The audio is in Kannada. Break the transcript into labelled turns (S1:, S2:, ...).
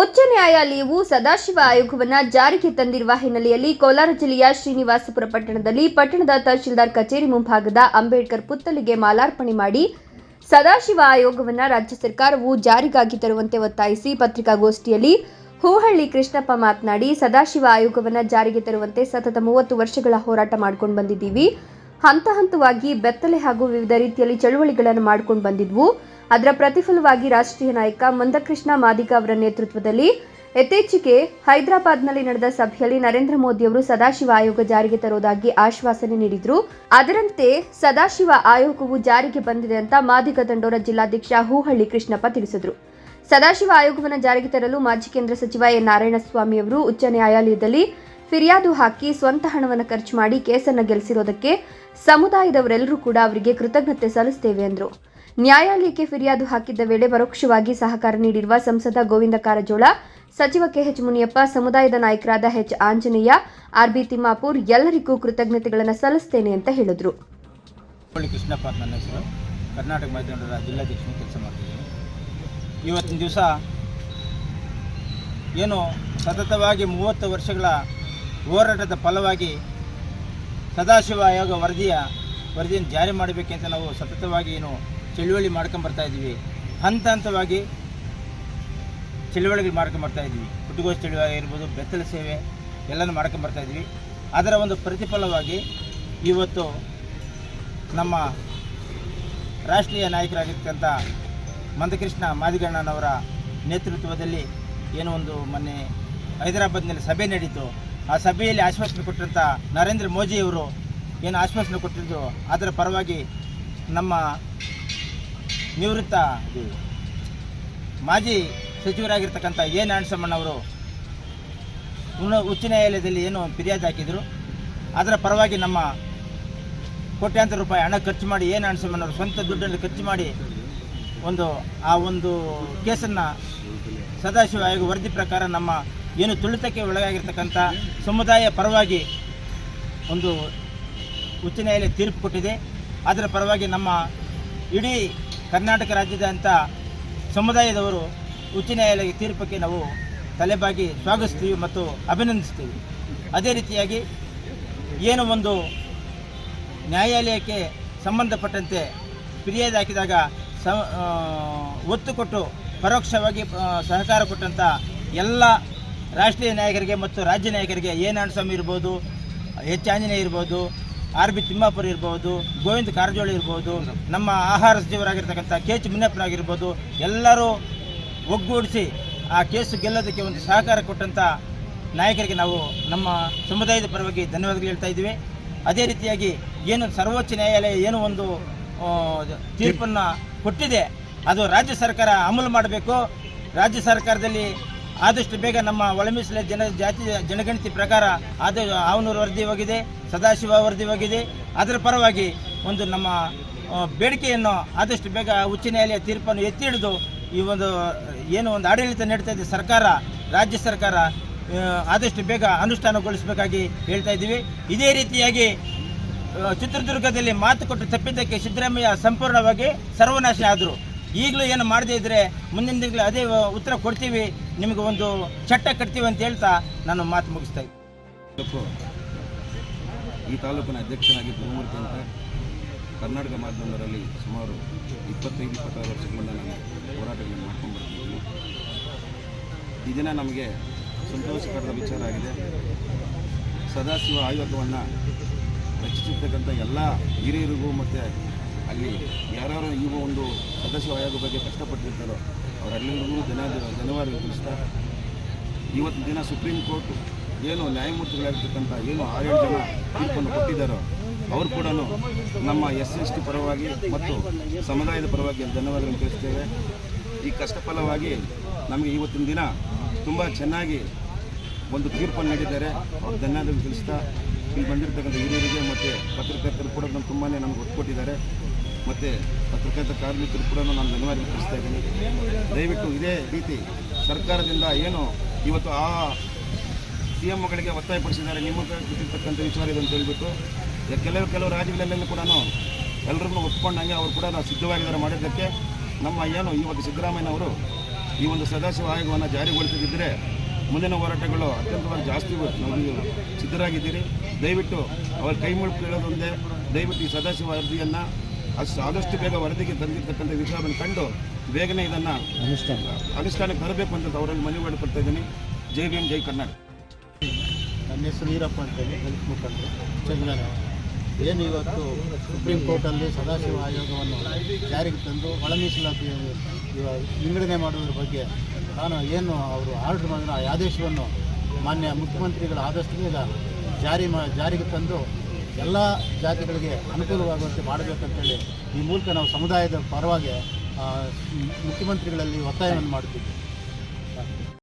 S1: ಉಚ್ಚ ನ್ಯಾಯಾಲಯವು ಸದಾಶಿವ ಆಯೋಗವನ್ನ ಜಾರಿಗೆ ತಂದಿರುವ ಹಿನ್ನೆಲೆಯಲ್ಲಿ ಕೋಲಾರ ಜಿಲ್ಲೆಯ ಶ್ರೀನಿವಾಸಪುರ ಪಟ್ಟಣದಲ್ಲಿ ಪಟ್ಟಣದ ತಹಶೀಲ್ದಾರ್ ಕಚೇರಿ ಮುಂಭಾಗದ ಅಂಬೇಡ್ಕರ್ ಪುತ್ತಲಿಗೆ ಮಾಲಾರ್ಪಣೆ ಮಾಡಿ ಸದಾಶಿವ ಆಯೋಗವನ್ನ ರಾಜ್ಯ ಸರ್ಕಾರವು ಜಾರಿಗಾಗಿ ತರುವಂತೆ ಒತ್ತಾಯಿಸಿ ಪತ್ರಿಕಾಗೋಷ್ಠಿಯಲ್ಲಿ ಹೂಹಳ್ಳಿ ಕೃಷ್ಣಪ್ಪ ಮಾತನಾಡಿ, ಸದಾಶಿವ ಆಯೋಗವನ್ನ ಜಾರಿಗೆ ತರುವಂತೆ ಸತತ ಮೂವತ್ತು ವರ್ಷಗಳ ಹೋರಾಟ ಮಾಡ್ಕೊಂಡು ಬಂದಿದ್ದೀವಿ. ಹಂತ ಹಂತವಾಗಿ ಬೆತ್ತಲೆ ಹಾಗೂ ವಿವಿಧ ರೀತಿಯಲ್ಲಿ ಚಳುವಳಿಗಳನ್ನು ಮಾಡ್ಕೊಂಡು ಬಂದಿದ್ವು. ಅದರ ಪ್ರತಿಫಲವಾಗಿ ರಾಷ್ಟ್ರೀಯ ನಾಯಕ ಮಂದಕೃಷ್ಣ ಮಾದಿಗ ಅವರ ನೇತೃತ್ವದಲ್ಲಿ ಯಥೇಚ್ಛಿಗೆ ಹೈದರಾಬಾದ್ನಲ್ಲಿ ನಡೆದ ಸಭೆಯಲ್ಲಿ ನರೇಂದ್ರ ಮೋದಿಯವರು ಸದಾಶಿವ ಆಯೋಗ ಜಾರಿಗೆ ತರುವುದಾಗಿ ಆಶ್ವಾಸನೆ ನೀಡಿದ್ರು. ಅದರಂತೆ ಸದಾಶಿವ ಆಯೋಗವು ಜಾರಿಗೆ ಬಂದಿದೆ ಅಂತ ಮಾದಿಗ ದಂಡೋರ ಜಿಲ್ಲಾಧ್ಯಕ್ಷ ಹೂಹಳ್ಳಿ ಕೃಷ್ಣಪ್ಪ ತಿಳಿಸಿದರು. ಸದಾಶಿವ ಆಯೋಗವನ್ನು ಜಾರಿಗೆ ತರಲು ಮಾಜಿ ಕೇಂದ್ರ ಸಚಿವ ಎನ್ ನಾರಾಯಣಸ್ವಾಮಿ ಅವರು ಉಚ್ಚ ನ್ಯಾಯಾಲಯದಲ್ಲಿ ಫಿರ್ಯಾದು ಹಾಕಿ ಸ್ವಂತ ಹಣವನ್ನು ಖರ್ಚು ಮಾಡಿ ಕೇಸನ್ನು ಗೆಲ್ಲಿಸಿರೋದಕ್ಕೆ ಸಮುದಾಯದವರೆಲ್ಲರೂ ಕೂಡ ಅವರಿಗೆ ಕೃತಜ್ಞತೆ ಸಲ್ಲಿಸುತ್ತೇವೆ ಎಂದರು. ನ್ಯಾಯಾಲಯಕ್ಕೆ ಫಿರ್ಯಾದು ಹಾಕಿದ್ದ ವೇಳೆ ಪರೋಕ್ಷವಾಗಿ ಸಹಕಾರ ನೀಡಿರುವ ಸಂಸದ ಗೋವಿಂದ ಕಾರಜೋಳ, ಸಚಿವ ಕೆಎಚ್ ಮುನಿಯಪ್ಪ, ಸಮುದಾಯದ ನಾಯಕರಾದ ಎಚ್ ಆಂಜನೇಯ ಆರ್ಬಿ ತಿಮ್ಮಾಪುರ್ ಎಲ್ಲರಿಗೂ ಕೃತಜ್ಞತೆಗಳನ್ನು ಸಲ್ಲಿಸುತ್ತೇನೆ ಅಂತ ಹೇಳಿದರು.
S2: ಕೃಷ್ಣಪ್ಪ ನನ್ನ ಹೆಸರು. ಕರ್ನಾಟಕ ಕೆಲಸ ಮಾಡ್ತಿದ್ದೀನಿ. ಇವತ್ತಿನ ದಿವಸ ಏನು ಸತತವಾಗಿ ಮೂವತ್ತು ವರ್ಷಗಳ ಹೋರಾಟದ ಫಲವಾಗಿ ಸದಾಶಿವ ಆಯೋಗ ವರದಿಯ ವರದಿಯನ್ನು ಜಾರಿ ಮಾಡಬೇಕೆಂತ ನಾವು ಸತತವಾಗಿ ಏನು ಚಳುವಳಿ ಮಾಡ್ಕೊಂಬರ್ತಾ ಇದ್ದೀವಿ. ಹಂತ ಹಂತವಾಗಿ ಚಳುವಳಿಗಳು ಮಾಡ್ಕೊಂಬರ್ತಾ ಇದ್ದೀವಿ. ಪುಟ್ಟಗೋಸ್ ಚಳುವಳಿ ಆಗಿರ್ಬೋದು, ಬೆತ್ತಲ ಸೇವೆ ಎಲ್ಲನೂ ಮಾಡ್ಕೊಂಬರ್ತಾ ಇದ್ದೀವಿ. ಅದರ ಒಂದು ಪ್ರತಿಫಲವಾಗಿ ಇವತ್ತು ನಮ್ಮ ರಾಷ್ಟ್ರೀಯ ನಾಯಕರಾಗಿರ್ತಕ್ಕಂಥ ಮಂದಕೃಷ್ಣ ಮಾದಿಗಣ್ಣನವರ ನೇತೃತ್ವದಲ್ಲಿ ಏನೋ ಒಂದು ಮೊನ್ನೆ ಹೈದರಾಬಾದ್ನಲ್ಲಿ ಸಭೆ ನಡೀತು. ಆ ಸಭೆಯಲ್ಲಿ ಆಶ್ವಾಸನೆ ಕೊಟ್ಟಂಥ ನರೇಂದ್ರ ಮೋದಿಯವರು ಏನು ಆಶ್ವಾಸನೆ ಕೊಟ್ಟಿದ್ದು ಅದರ ಪರವಾಗಿ ನಮ್ಮ ನಿವೃತ್ತ ಮಾಜಿ ಸಚಿವರಾಗಿರ್ತಕ್ಕಂಥ ಎ ನಾರಾಯಣಸ್ವಾಮಣ್ಣವರು ಉನ್ನ- ಉಚ್ಚ ನ್ಯಾಯಾಲಯದಲ್ಲಿ ಏನು ಫಿರ್ಯಾದು ಹಾಕಿದರು. ಅದರ ಪರವಾಗಿ ನಮ್ಮ ಕೋಟ್ಯಾಂತರ ರೂಪಾಯಿ ಹಣ ಖರ್ಚು ಮಾಡಿ ಏನು ಅನ್ಸಮ್ಮನವರು ಸ್ವಂತ ದುಡ್ಡನ್ನು ಖರ್ಚು ಮಾಡಿ ಒಂದು, ಆ ಒಂದು ಕೇಸನ್ನು ಸದಾಶಿವ ಆಯೋಗ ವರದಿ ಪ್ರಕಾರ ನಮ್ಮ ಏನು ತುಳಿತಕ್ಕೆ ಒಳಗಾಗಿರ್ತಕ್ಕಂಥ ಸಮುದಾಯ ಪರವಾಗಿ ಒಂದು ಉಚ್ಚ ನ್ಯಾಯಾಲಯ ತೀರ್ಪು ಕೊಟ್ಟಿದೆ. ಅದರ ಪರವಾಗಿ ನಮ್ಮ ಇಡೀ ಕರ್ನಾಟಕ ರಾಜ್ಯದಂಥ ಸಮುದಾಯದವರು ಉಚ್ಚ ನ್ಯಾಯಾಲಯ ತೀರ್ಪಕ್ಕೆ ನಾವು ತಲೆಬಾಗಿ ಸ್ವಾಗತಿಸ್ತೀವಿ ಮತ್ತು ಅಭಿನಂದಿಸ್ತೀವಿ. ಅದೇ ರೀತಿಯಾಗಿ ಏನು ಒಂದು ನ್ಯಾಯಾಲಯಕ್ಕೆ ಸಂಬಂಧಪಟ್ಟಂತೆ ಫಿರ್ಯಾದು ಹಾಕಿದಾಗ ಸ ಒತ್ತು ಕೊಟ್ಟು ಪರೋಕ್ಷವಾಗಿ ಸಹಕಾರ ಕೊಟ್ಟಂಥ ಎಲ್ಲ ರಾಷ್ಟ್ರೀಯ ನಾಯಕರಿಗೆ ಮತ್ತು ರಾಜ್ಯ ನಾಯಕರಿಗೆ ಎ ನಾರಾಯಣಸ್ವಾಮಿ ಇರ್ಬೋದು, ಎಚ್ ಆಂಜನೇಯ ಇರ್ಬೋದು ಆರ್ ಬಿ ತಿಮ್ಮಾಪುರ ಇರ್ಬೋದು, ಗೋವಿಂದ ಕಾರಜೋಳಿ ಇರ್ಬೋದು, ನಮ್ಮ ಆಹಾರ ಸಚಿವರಾಗಿರ್ತಕ್ಕಂಥ ಕೆ ಎಚ್ ಎಲ್ಲರೂ ಒಗ್ಗೂಡಿಸಿ ಆ ಕೇಸು ಗೆಲ್ಲೋದಕ್ಕೆ ಒಂದು ಸಹಕಾರ ಕೊಟ್ಟಂಥ ನಾಯಕರಿಗೆ ನಾವು ನಮ್ಮ ಸಮುದಾಯದ ಪರವಾಗಿ ಧನ್ಯವಾದಗಳು ಹೇಳ್ತಾ ಇದ್ದೀವಿ. ಅದೇ ರೀತಿಯಾಗಿ ಏನು ಸರ್ವೋಚ್ಚ ನ್ಯಾಯಾಲಯ ಏನು ಒಂದು ತೀರ್ಪನ್ನು ಕೊಟ್ಟಿದೆ, ಅದು ರಾಜ್ಯ ಸರ್ಕಾರ ಅಮಲು ಮಾಡಬೇಕು. ರಾಜ್ಯ ಸರ್ಕಾರದಲ್ಲಿ ಆದಷ್ಟು ಬೇಗ ನಮ್ಮ ಒಳಮೀಸಲ ಜನ ಜಾತಿ ಜನಗಣತಿ ಪ್ರಕಾರ ಆದ ಆವನೂರು ವರದಿ ಹೋಗಿದೆ, ಸದಾಶಿವ ವರದಿ ಹೋಗಿದೆ. ಅದರ ಪರವಾಗಿ ಒಂದು ನಮ್ಮ ಬೇಡಿಕೆಯನ್ನು ಆದಷ್ಟು ಬೇಗ ಉಚ್ಚ ನ್ಯಾಯಾಲಯ ತೀರ್ಪನ್ನು ಎತ್ತಿ ಹಿಡಿದು ಈ ಒಂದು, ಏನು ಒಂದು ಆಡಳಿತ ನೀಡ್ತಾ ಇದೆ ಸರ್ಕಾರ, ರಾಜ್ಯ ಸರ್ಕಾರ ಆದಷ್ಟು ಬೇಗ ಅನುಷ್ಠಾನಗೊಳಿಸಬೇಕಾಗಿ ಹೇಳ್ತಾ ಇದ್ದೀವಿ. ಇದೇ ರೀತಿಯಾಗಿ ಚಿತ್ರದುರ್ಗದಲ್ಲಿ ಮಾತು ಕೊಟ್ಟು ತಪ್ಪಿದ್ದಕ್ಕೆ ಸಿದ್ದರಾಮಯ್ಯ ಸಂಪೂರ್ಣವಾಗಿ ಸರ್ವನಾಶ ಆದರು. ಈಗಲೂ ಏನು ಮಾಡದೇ ಇದ್ದರೆ ಮುಂದಿನ ತಿಂಗಳು ಅದೇ ಉತ್ತರ ಕೊಡ್ತೀವಿ. ನಿಮಗೆ ಒಂದು ಚಟ್ಟ ಕಟ್ತೀವಿ ಅಂತ ಹೇಳ್ತಾ ನಾನು ಮಾತು ಮುಗಿಸ್ತಾ ಇದ್ದೀನಿ
S3: ಈ ತಾಲೂಕಿನ ಅಧ್ಯಕ್ಷನಾಗಿ ಗುರುಮೂರ್ತಿ ಅಂತ ಕರ್ನಾಟಕ ಮಾಧ್ಯಮದಲ್ಲಿ ಸುಮಾರು ಇಪ್ಪತ್ತೈದು, ಇಪ್ಪತ್ತಾರು ವರ್ಷಗಳಿಂದ ನಾನು ಹೋರಾಟಗಳನ್ನು ಮಾಡ್ಕೊಂಡು ಬರ್ತಿದ್ದೀನಿ ಈ ದಿನ ನಮಗೆ ಸಂತೋಷಕರದ ವಿಚಾರ ಆಗಿದೆ. ಸದಾಶಿವ ಆಯೋಗವನ್ನು ರಚಿಸಿರ್ತಕ್ಕಂಥ ಎಲ್ಲ ಹಿರಿಯರಿಗೂ ಮತ್ತು ಅಲ್ಲಿ ಯಾರ್ಯಾರು ಈಗ ಒಂದು ಸದಸ್ಯ ಆಯೋಗ ಬಗ್ಗೆ ಕಷ್ಟಪಟ್ಟಿರ್ತಾರೋ ಅವರೆಲ್ಲರಿಗೂ ಧನ ಧನ್ಯವಾದ ತಿಳಿಸ್ತಾ ಇವತ್ತು ದಿನ ಸುಪ್ರೀಂ ಕೋರ್ಟ್ ಏನು ನ್ಯಾಯಮೂರ್ತಿಗಳಾಗಿರ್ತಕ್ಕಂಥ ಏನು ಆರೇಳು ಜನ ತೀರ್ಪನ್ನು ಕೊಟ್ಟಿದ್ದಾರೋ ಅವರು ಕೂಡ ನಮ್ಮ ಎಸ್ ಎಸ್ ಟಿ ಪರವಾಗಿ ಮತ್ತು ಸಮುದಾಯದ ಪರವಾಗಿ ಧನ್ಯವಾದಗಳನ್ನು ತಿಳಿಸ್ತೇವೆ. ಈ ಕಷ್ಟಫಲವಾಗಿ ನಮಗೆ ಇವತ್ತಿನ ದಿನ ತುಂಬ ಚೆನ್ನಾಗಿ ಒಂದು ತೀರ್ಪನ್ನು ನೀಡಿದ್ದಾರೆ. ಅವ್ರು ಧನ್ಯವಾದಗಳು ತಿಳಿಸ್ತಾ ಇಲ್ಲಿ ಬಂದಿರತಕ್ಕಂಥ ಹಿರಿಯರಿಗೆ ಮತ್ತು ಪತ್ರಕರ್ತರು ಕೂಡ ನಮ್ಗೆ ತುಂಬಾ ನಮ್ಗೆ ಒತ್ತು ಕೊಟ್ಟಿದ್ದಾರೆ. ಮತ್ತು ಪತ್ರಕರ್ತ ಕಾರ್ಮಿಕರು ಕೂಡ ನಾನು ಧನ್ಯವಾದ ತಿಳಿಸ್ತಾ ಇದ್ದೀನಿ. ದಯವಿಟ್ಟು ಇದೇ ರೀತಿ ಸರ್ಕಾರದಿಂದ ಏನು ಇವತ್ತು ಆ ಸಿ ಎಮ್ಗಳಿಗೆ ಒತ್ತಾಯಪಡಿಸಿದ್ದಾರೆ ನಿಮ್ಮ ಗೊತ್ತಿರ್ತಕ್ಕಂಥ ವಿಚಾರ ಇದೆ ಅಂತ ಹೇಳ್ಬಿಟ್ಟು ಕೆಲವು ಕೆಲವು ರಾಜ್ಯಗಳಲ್ಲೆಲ್ಲ ಕೂಡ ಎಲ್ಲರಿಗೂ ಒಪ್ಪಿಕೊಂಡಂಗೆ ಅವರು ಕೂಡ ಸಿದ್ಧವಾಗಿದ್ದಾರೆ ಮಾಡಿದ್ದಕ್ಕೆ ನಮ್ಮ ಏನು ಇವತ್ತು ಸಿದ್ದರಾಮಯ್ಯನವರು ಈ ಒಂದು ಸದಾಶಿವ ಆಯೋಗವನ್ನು ಜಾರಿಗೊಳಿಸದಿದ್ದರೆ ಮುಂದಿನ ಹೋರಾಟಗಳು ಅತ್ಯಂತವಾಗಿ ಜಾಸ್ತಿ ನಮಗೆ ಸಿದ್ಧರಾಗಿದ್ದೀರಿ. ದಯವಿಟ್ಟು ಅವರ ಕೈ ಮುಳುಕು ಕೇಳೋದೊಂದೇ, ದಯವಿಟ್ಟು ಈ ಸದಾಶಿವ ವರದಿಯನ್ನು ಅಷ್ಟು ಆದಷ್ಟು ಬೇಗ ವರದಿಗೆ ತಂದಿರ್ತಕ್ಕಂಥ ವಿಷಯವನ್ನು ಕಂಡು ಬೇಗನೆ ಇದನ್ನು ಅನುಷ್ಠಾನಕ್ಕೆ ಬರಬೇಕು ಅಂತ ಅವರಲ್ಲಿ ಮನವಿ ಮಾಡಿಕೊಡ್ತಾ ಇದ್ದೀನಿ. ಜೈ ಭೀಮ್ ಜೈ ಕರ್ನಾಟಕ.
S4: ನನ್ನ ಹೆಸರು ಈರಪ್ಪ ಅಂತೇಳಿ ಹೆಲ್ತ್ ಮುಖಂಡರು ಚಂದ್ರನ. ಏನು ಇವತ್ತು ಸುಪ್ರೀಂ ಕೋರ್ಟಲ್ಲಿ ಸದಾಶಿವ ಆಯೋಗವನ್ನು ಜಾರಿಗೆ ತಂದು ಒಳ ಮೀಸಲಾತಿ ಇವ- ವಿಂಗಡಣೆ ಮಾಡುವುದರ ಬಗ್ಗೆ ನಾನು ಏನು ಅವರು ಆರ್ಡರ್ ಮಾಡಿದ ಆ ಆದೇಶವನ್ನು ಮಾನ್ಯ ಮುಖ್ಯಮಂತ್ರಿಗಳ ಆದಷ್ಟು ಬೇಗ ಜಾರಿ ಮಾ ಜಾರಿಗೆ ತಂದು ಎಲ್ಲ ಜಾತಿಗಳಿಗೆ ಅನುಕೂಲವಾಗುವಂತೆ ಮಾಡಬೇಕಂತೇಳಿ ಈ ಮೂಲಕ ನಾವು ಸಮುದಾಯದ ಪರವಾಗಿ ಮುಖ್ಯಮಂತ್ರಿಗಳಲ್ಲಿ ಒತ್ತಾಯವನ್ನು ಮಾಡುತ್ತಿದ್ದೇವೆ.